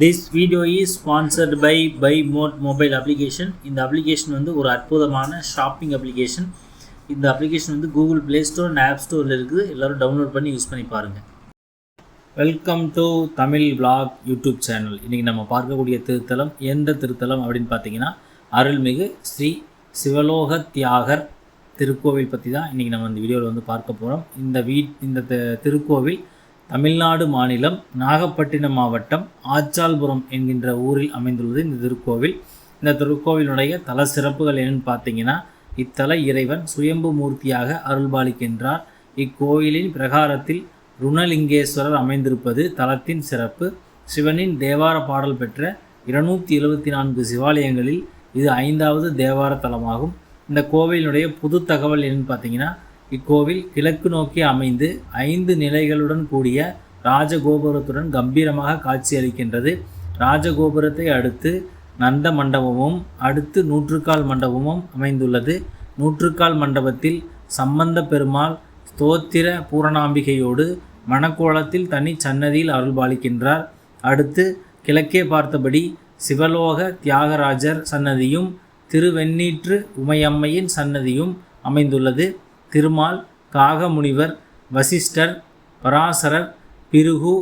This video is sponsored by by mod mobile application இந்த application வந்து ஒரு அற்புதமான ஷாப்பிங் அப்ளிகேஷன் இந்த அப்ளிகேஷன் வந்து Google Play Store and app ஸ்டோரில் இருக்குது. எல்லோரும் டவுன்லோட் பண்ணி யூஸ் பண்ணி பாருங்கள் welcome to Tamil vlog YouTube channel இன்றைக்கி நம்ம பார்க்கக்கூடிய திருத்தலம் எந்த திருத்தலம் அப்படின்னு பார்த்தீங்கன்னா அருள்மிகு ஸ்ரீ சிவலோக தியாகர் திருக்கோவில் பற்றி தான் இன்றைக்கி நம்ம இந்த வீடியோவில் வந்து பார்க்க போகிறோம் இந்த வீ இந்த திருக்கோவில் தமிழ்நாடு மாநிலம் நாகப்பட்டினம் மாவட்டம் ஆச்சால்புரம் என்கின்ற ஊரில் அமைந்துள்ளது. இந்த திருக்கோவில். இந்த திருக்கோவிலுடைய தல சிறப்புகள் என்னன்னு பார்த்தீங்கன்னா இத்தல இறைவன் சுயம்பு மூர்த்தியாக அருள்பாலிக்கின்றார். இக்கோயிலின் பிரகாரத்தில் ருணலிங்கேஸ்வரர் அமைந்திருப்பது தலத்தின் சிறப்பு. சிவனின் தேவார பாடல் பெற்ற இருநூத்தி எழுபத்தி நான்கு சிவாலயங்களில் இது ஐந்தாவது தேவார தலமாகும். இந்த கோவிலினுடைய புது தகவல் என்னன்னு பார்த்தீங்கன்னா இக்கோவில் கிழக்கு நோக்கி அமைந்து ஐந்து நிலைகளுடன் கூடிய ராஜகோபுரத்துடன் கம்பீரமாக காட்சியளிக்கின்றது. ராஜகோபுரத்தை அடுத்து நந்த மண்டபமும் அடுத்து நூற்றுக்கால் மண்டபமும் அமைந்துள்ளது. நூற்றுக்கால் மண்டபத்தில் சம்பந்த பெருமாள் ஸ்தோத்திர பூரணாம்பிகையோடு மணக்கோலத்தில் தனி சன்னதியில் அருள்பாலிக்கின்றார். அடுத்து கிழக்கே பார்த்தபடி சிவலோக தியாகராஜர் சன்னதியும் திருவெண்ணீற்று உமையம்மையின் சன்னதியும் அமைந்துள்ளது. திருமால் காகமுனிவர் வசிஷ்டர் பராசரர் பிருகு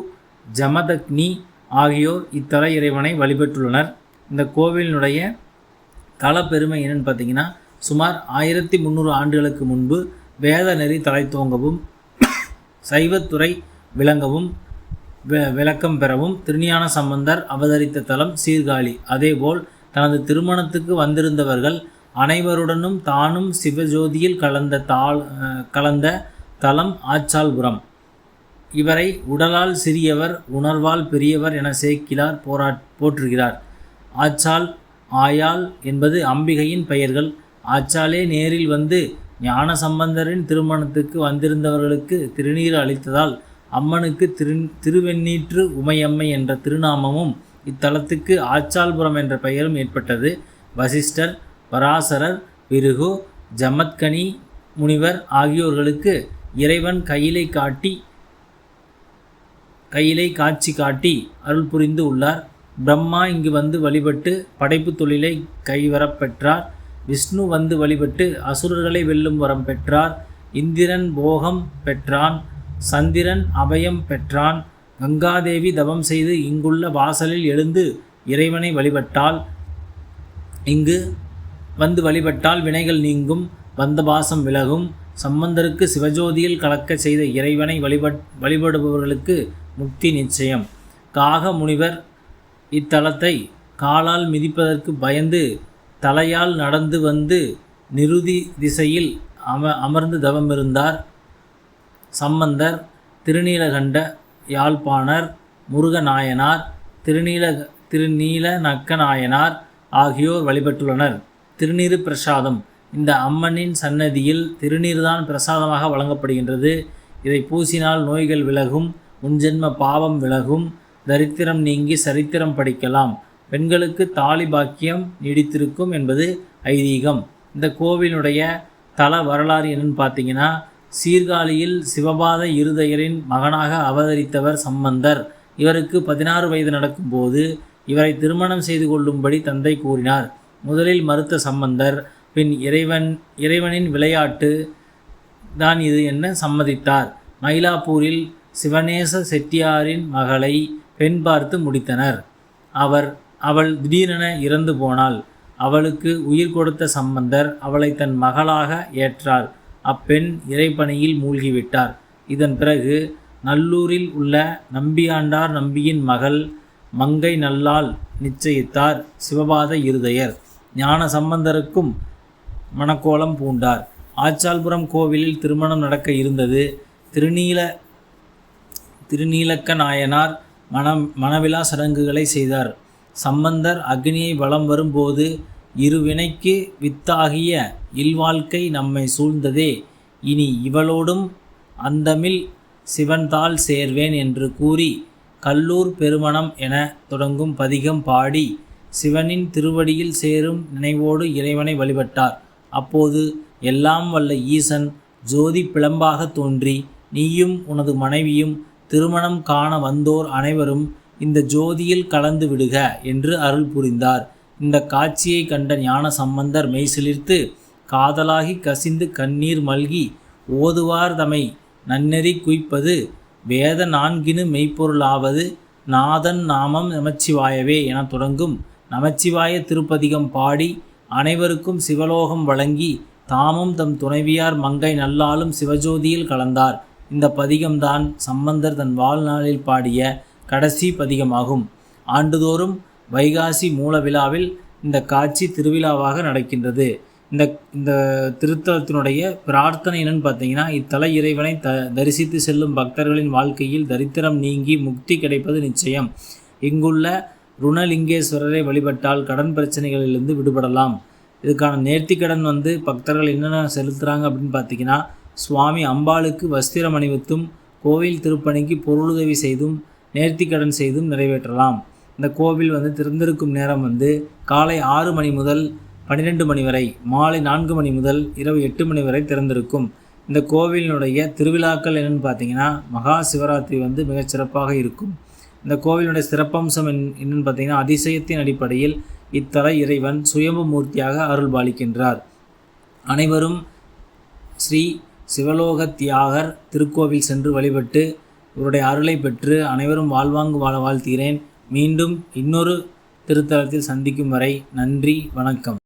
ஜமதக்னி ஆகியோர் இத்தல இறைவனை வழிபட்டுள்ளனர். இந்த கோவிலினுடைய தல பெருமை என்னன்னு பார்த்தீங்கன்னா சுமார் ஆயிரத்தி முந்நூறு ஆண்டுகளுக்கு முன்பு வேத நெறி தலைத்தோங்கவும் சைவத்துறை விளங்கவும் வி- விளக்கம் பெறவும் திருஞான சம்பந்தர் அவதரித்த தலம் சீர்காழி. அதேபோல் தனது திருமணத்துக்கு வந்திருந்தவர்கள் அனைவருடனும் தானும் சிவஜோதியில் கலந்த தாள் கலந்த தலம் ஆச்சால்புரம். இவரை உடலால் சிறியவர் உணர்வால் பெரியவர் என சேக்கிலார் போரா போற்றுகிறார். ஆச்சால் ஆயாள் என்பது அம்பிகையின் பெயர்கள். ஆச்சாலே நேரில் வந்து ஞான சம்பந்தரின் திருமணத்துக்கு வந்திருந்தவர்களுக்கு திருநீர் அளித்ததால் அம்மனுக்கு திரு திருவெண்ணீற்று உமையம்மை என்ற திருநாமமும் இத்தலத்துக்கு ஆச்சால்புரம் என்ற பெயரும் ஏற்பட்டது. வசிஷ்டர் பராசரர் பிருகு ஜமத்கனி முனிவர் ஆகியோர்களுக்கு இறைவன் கையிலை காட்டி கையிலை காட்சி காட்டி அருள் புரிந்து உள்ளார். பிரம்மா இங்கு வந்து வழிபட்டு படைப்பு தொழிலை கைவரப் பெற்றார் விஷ்ணு வந்து வழிபட்டு அசுரர்களை வெல்லும் வரம் பெற்றார். இந்திரன் போகம் பெற்றான். சந்திரன் அபயம் பெற்றான். கங்காதேவி தவம் செய்து இங்குள்ள வாசலில் எழுந்து இறைவனை வழிபட்டால் இங்கு வந்து வழிபட்டால் வினைகள் நீங்கும் வந்த பாசம் விலகும். சம்பந்தருக்கு சிவஜோதியில் கலக்க செய்த இறைவனை வழிபட் வழிபடுபவர்களுக்கு முக்தி நிச்சயம். காக முனிவர் இத்தலத்தை காலால் மிதிப்பதற்கு பயந்து தலையால் நடந்து வந்து நிருதி திசையில் அம அமர்ந்து தவமிருந்தார். சம்பந்தர் திருநீலகண்ட யாழ்ப்பாணர் முருகநாயனார் திருநீல திருநீல நக்கநாயனார் ஆகியோர் வழிபட்டுள்ளனர். திருநீறு பிரசாதம். இந்த அம்மனின் சன்னதியில் திருநீர்தான் பிரசாதமாக வழங்கப்படுகின்றது. இதை பூசினால் நோய்கள் விலகும் முன்ஜென்ம பாவம் விலகும் தரித்திரம் நீங்கி சரித்திரம் படிக்கலாம். பெண்களுக்கு தாலி பாக்கியம் நீடித்திருக்கும் என்பது ஐதீகம். இந்த கோவிலுடைய தல வரலாறு என்னன்னு பார்த்தீங்கன்னா சீர்காழியில் சிவபாத இருதயரின் மகனாக அவதரித்தவர் சம்பந்தர். இவருக்கு பதினாறு வயது நடக்கும்போது இவரை திருமணம் செய்து கொள்ளும்படி தந்தை கூறினார். முதலில் மறுத்த சம்பந்தர் பின் இறைவன் இறைவனின் விளையாட்டு தான் இது என்ன சம்மதித்தார். மயிலாப்பூரில் சிவநேச செட்டியாரின் மகளை பெண் பார்த்து முடித்தனர். அவர் அவள் திடீரென இறந்து போனாள். அவளுக்கு உயிர் கொடுத்த சம்பந்தர் அவளை தன் மகளாக ஏற்றார். அப்பெண் இறைப்பணியில் மூழ்கிவிட்டார். இதன் பிறகு நல்லூரில் உள்ள நம்பியாண்டார் நம்பியின் மகள் மங்கை நல்லால் நிச்சயித்தார் சிவபாத இருதயர். ஞான சம்பந்தருக்கும் மணக்கோலம் பூண்டார். ஆச்சால்புரம் கோவிலில் திருமணம் நடக்க இருந்தது. திருநீல திருநீலக்க நாயனார் மனம் மனவிழா சடங்குகளை செய்தார். சம்பந்தர் அக்னியை வலம் வரும்போது இருவினைக்கு வித்தாகிய இல்வாழ்க்கை நம்மை சூழ்ந்ததே. இனி இவளோடும் அந்தமில் சிவன்தாள் சேர்வேன் என்று கூறி கல்லூர் பெருமணம் என தொடங்கும் பதிகம் பாடி சிவனின் திருவடியில் சேரும் நினைவோடு இறைவனை வழிபட்டார். அப்போது எல்லாம் வல்ல ஈசன் ஜோதி பிளம்பாக தோன்றி நீயும் உனது மனைவியும் திருமணம் காண வந்தோர் அனைவரும் இந்த ஜோதியில் கலந்து விடுக என்று அருள் புரிந்தார். இந்த காட்சியை கண்ட ஞான சம்பந்தர் மெய்சிலிர்த்து காதலாகி கசிந்து கண்ணீர் மல்கி ஓதுவார் தமை நன்னெறி குய்ப்பது வேத நான்கினு மெய்ப்பொருளாவது நாதன் நாமம் நமச்சிவாயவே என தொடங்கும் நமச்சிவாய திருப்பதிகம் பாடி அனைவருக்கும் சிவலோகம் வழங்கி தாமும் தம் துணைவியார் மங்கை நல்லாலும் சிவஜோதியில் கலந்தார். இந்த பதிகம்தான் சம்பந்தர் தன் வாழ்நாளில் பாடிய கடைசி பதிகமாகும். ஆண்டுதோறும் வைகாசி மூல விழாவில் இந்த காட்சி திருவிழாவாக நடக்கின்றது. இந்த இந்த திருத்தலத்தினுடைய பிரார்த்தனை என்னன்னு பார்த்தீங்கன்னா இத்தல இறைவனை த தரிசித்து செல்லும் பக்தர்களின் வாழ்க்கையில் தரித்திரம் நீங்கி முக்தி கிடைப்பது நிச்சயம். இங்குள்ள ருணலிங்கேஸ்வரரை வழிபட்டால் கடன் பிரச்சனைகளிலிருந்து விடுபடலாம். இதுக்கான நேர்த்திக்கடன் வந்து பக்தர்கள் என்னென்ன செலுத்துகிறாங்க அப்படின்னு பார்த்தீங்கன்னா சுவாமி அம்பாளுக்கு வஸ்திரம் அணிவித்தும் கோவில் திருப்பணிக்கு பொருளுதவி செய்தும் நேர்த்திக்கடன் செய்தும் நிறைவேற்றலாம். இந்த கோவில் வந்து திறந்திருக்கும் நேரம் வந்து காலை ஆறு மணி முதல் பன்னிரெண்டு மணி வரை மாலை நான்கு மணி முதல் இரவு எட்டு மணி வரை திறந்திருக்கும். இந்த கோவிலினுடைய திருவிழாக்கள் என்னென்னு பார்த்தீங்கன்னா மகா சிவராத்திரி வந்து மிகச்சிறப்பாக இருக்கும். இந்த கோவிலுடைய சிறப்பம்சம் என் என்னன்னு பார்த்தீங்கன்னா அதிசயத்தின் அடிப்படையில் இத்தல இறைவன் சுயம்பு மூர்த்தியாக அருள் பாலிக்கின்றார். அனைவரும் ஸ்ரீ சிவலோக தியாகர் திருக்கோவில் சென்று வழிபட்டு இவருடைய அருளை பெற்று அனைவரும் வாழ்வாங்கு வாழ வாழ்த்துகிறேன் மீண்டும் இன்னொரு திருத்தலத்தில் சந்திக்கும் வரை நன்றி வணக்கம்.